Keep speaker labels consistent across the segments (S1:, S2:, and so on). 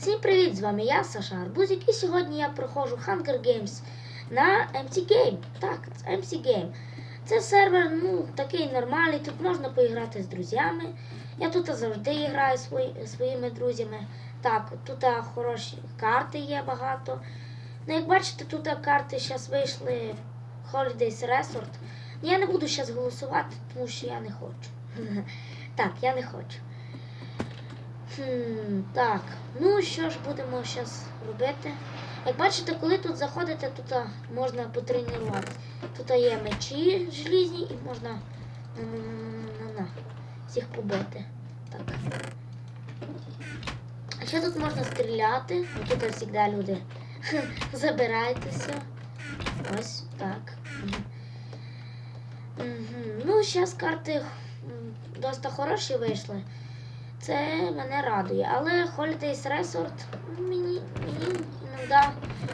S1: Всім привіт! З вами я, Саша Арбузик, і сьогодні я проходжу Hunger Games на MC Game. Так, це MC Game. Це сервер, ну, такий нормальний, тут можна поіграти з друзями. Я тут завжди граю свої, своїми друзями. Так, тут хороші карти є багато. Ну, як бачите, тут карти зараз вийшли Holidays Resort. Я не буду зараз голосувати, тому що я не хочу. Так, я не хочу. Хм, так, ну що ж будемо зараз робити? Як бачите, коли тут заходите, тут можна потренувати. Тут є мечі желізні і можна на-на-на-на-на всіх побити. Так. А ще тут можна стріляти. Ну, Тут завжди люди забирайтеся. Ось так. Мгм. Ну, зараз карти досить хороші вийшли. Це мене радує. Але Holidays Resort мені, мені іноді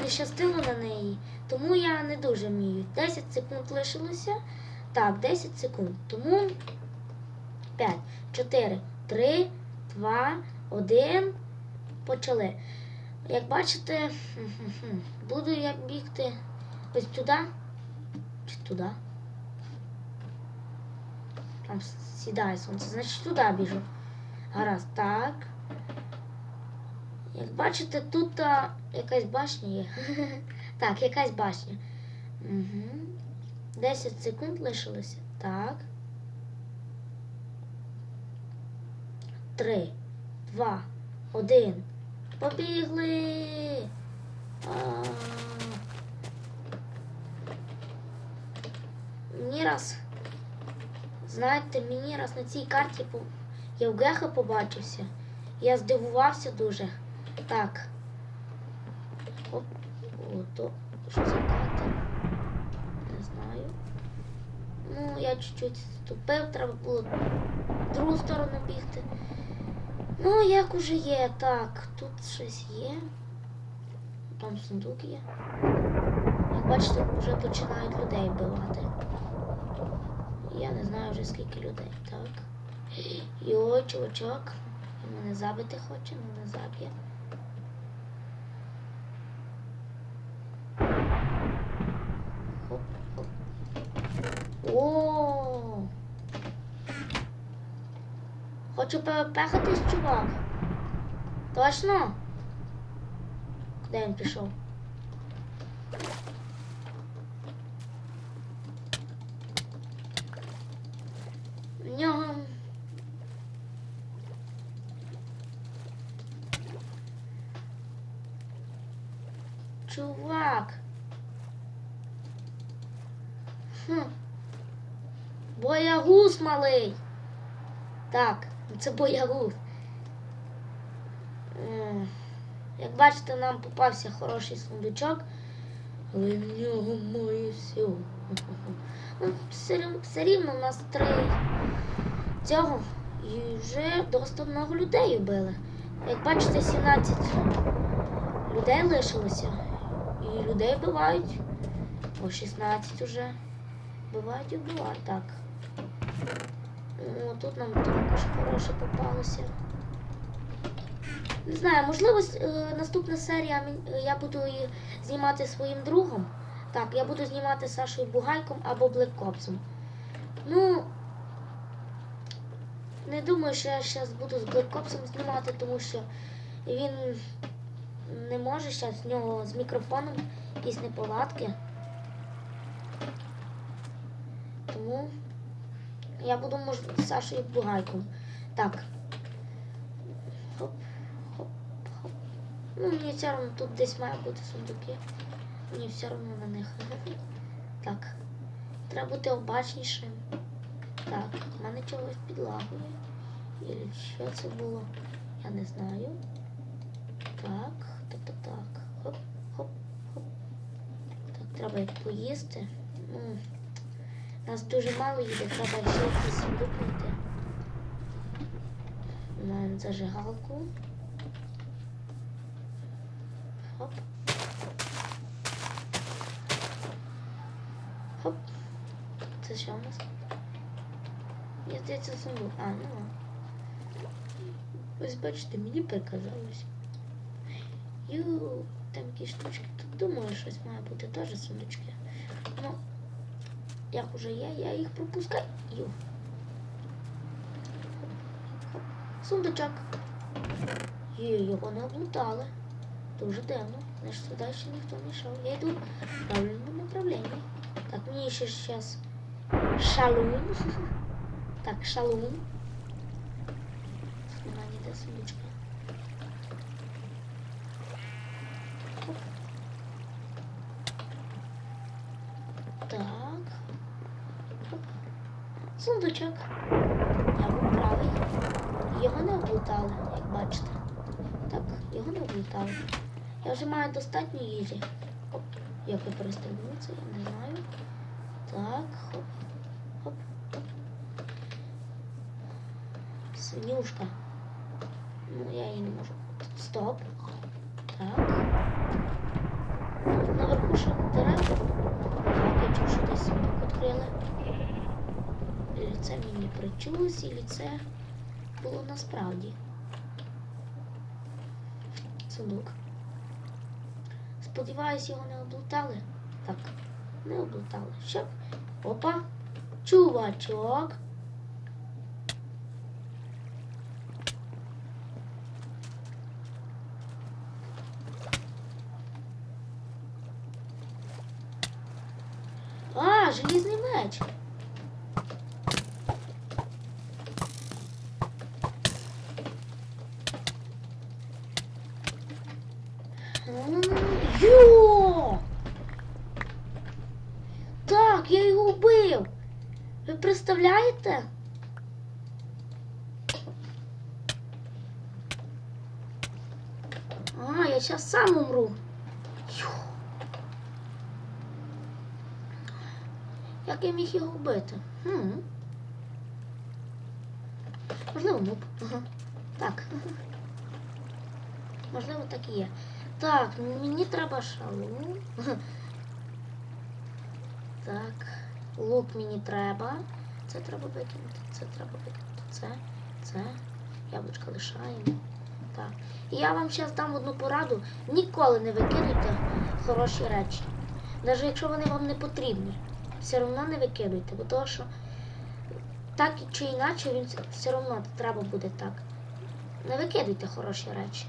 S1: не щастило на неї, тому я не дуже вмію. 10 секунд лишилося. Так, 10 секунд. Тому 5, 4, 3, 2, 1. Почали. Як бачите, буду я бігти ось туди чи туди. Там сідає сонце, значить туди біжу. Гаразд, так. Як бачите, тут а, якась башня є. так, якась башня. Угу. 10 секунд лишилося. Так. Три, два, один. Побігли. А. Мені раз. Знаєте, мені раз на цій карті по- я в Геха побачився. Я здивувався дуже. Так. Оп, ото. Що за карта? Не знаю. Ну, я чуть-чуть ступив, треба було в другу сторону бігти. Ну, як уже є, так, тут щось є. Там сундук є. Як бачите, вже починають людей вбивати. Я не знаю вже скільки людей. Так. Йой, чувачок. Він мене забити хоче, ну не заб'є. Хоп, хоп. О! Хочу перепехатись, чувак. Точно? Куди він пішов? В нього Чувак. Хм. Боягуз малий. Так, це боягуз. Як бачите, нам попався хороший сундучок, але в нього моє все. Ну, все, все рівно у нас три цього і вже досить много людей вбили. Як бачите, 17 людей лишилося. І людей вбивають. О, 16 уже. Вбивають і вбивають. Так. О, тут нам також хороше попалося. Не знаю, можливо, е, наступна серія е, я буду її знімати своїм другом. Так, я буду знімати Сашою Бугайком або Блеккопсом. Ну, не думаю, що я зараз буду з Блеккопсом знімати, тому що він не може зараз в нього з мікрофоном якісь неполадки. Тому я буду може з Сашою Бугайком. Так. Хоп, хоп, хоп. Ну, мені все одно тут десь має бути сундуки. Мені все одно на них. Так. Треба бути обачнішим. Так, в мене чогось підлагує. І що це було? Я не знаю. Так, так, так, так. Хоп, хоп, хоп. Як поїсти. Ну, нас дуже мало їде, треба ще якийсь викнути. Маємо зажигалку. Хоп. Хоп. Це що у нас? Мені здається, сундук. А, ну. Ось бачите, мені приказалось. Ю, там якісь штучки. Тут думаю, щось має бути теж сундучки. Ну, як уже є, я їх пропускаю. Сундучок. Є, його не облутали. Дуже дивно. Значить, сюди ще ніхто не йшов. Я йду в правильному направленні. Так, мені ще зараз шалун. Так, шалун. Нема ніде сундучка. Оп. Так. Сундучок. Я був правий. Його не облутали, як бачите. Так, його не облутали. Я вже маю достатньо їжі. Оп, як я перестрибнуться, я не знаю. Так, хоп, хоп, хоп. Свинюшка. Ну, я її не можу. Стоп. Так. Наверху ще дерева. Так, я чув, що десь сундук відкрили. Или це мені причулось, или це було насправді. Сундук. Сподіваюсь, його не облутали. Так, не облутали. Що? Опа. Чувачок. А, желізний меч. Йо! Так, я його вбив. Ви представляєте? А, я зараз сам умру. Йо. Як я міг його вбити? Хм. Можливо, нуб. Ага. Так. Можливо, так і є. Так, мені треба шалун. Так, лук мені треба. Це треба викинути, це треба викинути. Це, це. Яблучко лишаємо. Так. І я вам зараз дам одну пораду. Ніколи не викидуйте хороші речі. Навіть якщо вони вам не потрібні. Все одно не викидуйте, бо того, що так чи інакше він все одно треба буде так. Не викидуйте хороші речі.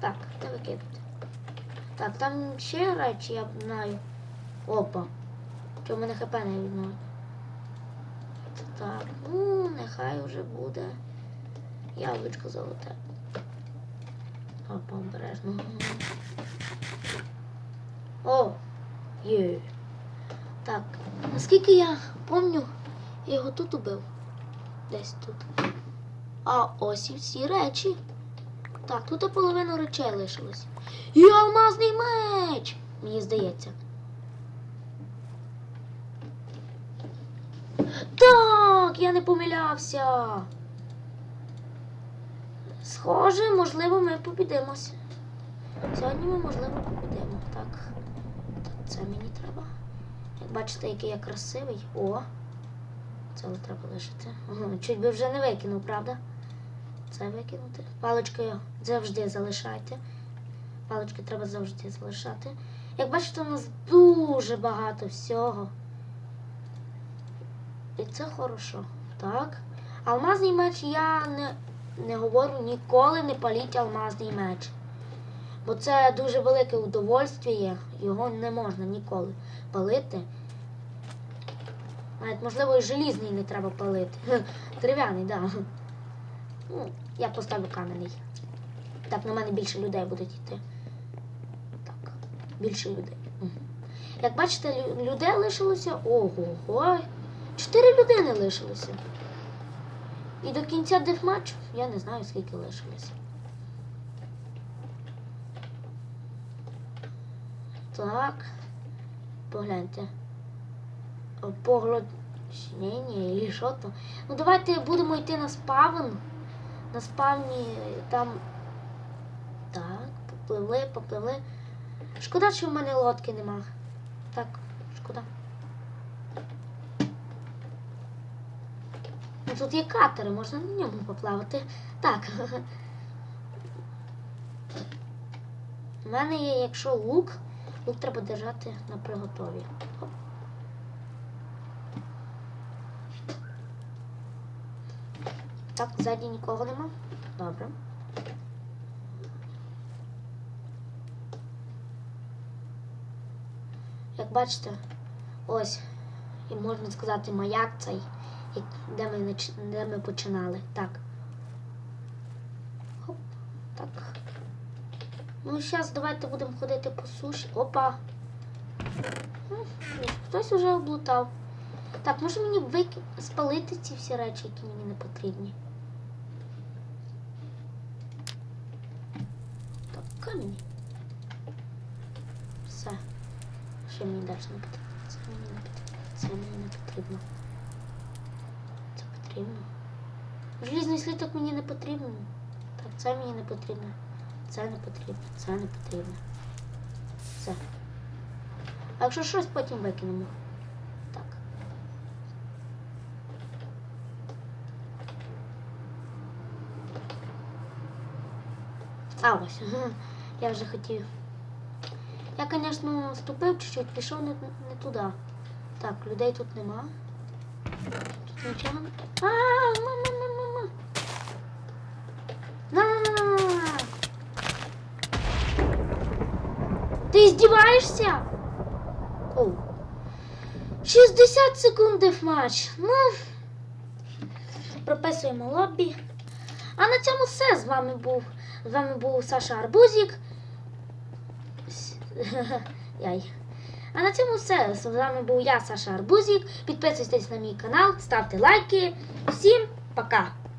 S1: Так, не викидуйте. Так, там ще речі, я знаю. Опа. Що в мене хп не видно. Так, ну, нехай вже буде. Яблучко золоте. Опа, обережно. О! Є. Так, наскільки я пам'ятаю, я його тут убив. Десь тут. А ось і всі речі. Так, тут і половина речей лишилось. І алмазний меч! Мені здається. Так, я не помилявся. Схоже, можливо, ми побідимося. Сьогодні ми, можливо, побідемо. Так. це мені треба. Як бачите, який я красивий. О! Це от треба лишити. Чуть би вже не викинув, правда? Це викинути. Паличкою завжди залишайте. Палички треба завжди залишати. Як бачите, у нас дуже багато всього. І це хорошо. Так. Алмазний меч я не, не говорю ніколи не паліть алмазний меч. Бо це дуже велике удовольствие, його не можна ніколи палити. Навіть, можливо, і желізний не треба палити. Дерев'яний, так. Да. Ну, я поставлю кам'яний. Так, на мене більше людей будуть йти. Так, більше людей. Як бачите, людей лишилося. Ого-го. Чотири людини лишилося. І до кінця дефматчу я не знаю, скільки лишилося. Так. Погляньте. Погляднення, і що то. Ну давайте будемо йти на спавн. На спавні там. Так, попливли, попливли. Шкода, що в мене лодки нема. Так, шкода. Ну, тут є катери, можна на ньому поплавати. Так. У мене є, якщо лук, лук треба держати на приготові. Так, ззаді нікого нема. Добре. Як бачите, ось, і можна сказати, маяк цей, де ми, нач- де ми починали. Так. Хоп, так. Ну, зараз давайте будемо ходити по суші. Опа. Хтось уже облутав. Так, може мені вик... спалити ці всі речі, які мені не потрібні. Так, камінь. Все. Що мені далі не потрібно? Це мені не потрібно. Це мені не потрібно. Це потрібно. Желізний сліток мені не потрібно. Так, це мені не потрібно. Це не потрібно. Це не потрібно. Все. А якщо щось, потім викинемо. Так. А ось. Я вже хотів. Я, звісно, ступив чуть-чуть, пішов не, не туди. Так, людей тут нема. Тут нічого. не- А, мама, мама, мама. На! Ти здіваєшся? Оу. 60 секунд дефматч. Ну. Прописуємо лобі. А на цьому все. З вами був. З вами був Саша Арбузік. А на цьому все. З вами був я, Саша Арбузік. Підписуйтесь на мій канал, ставте лайки. Всім пока!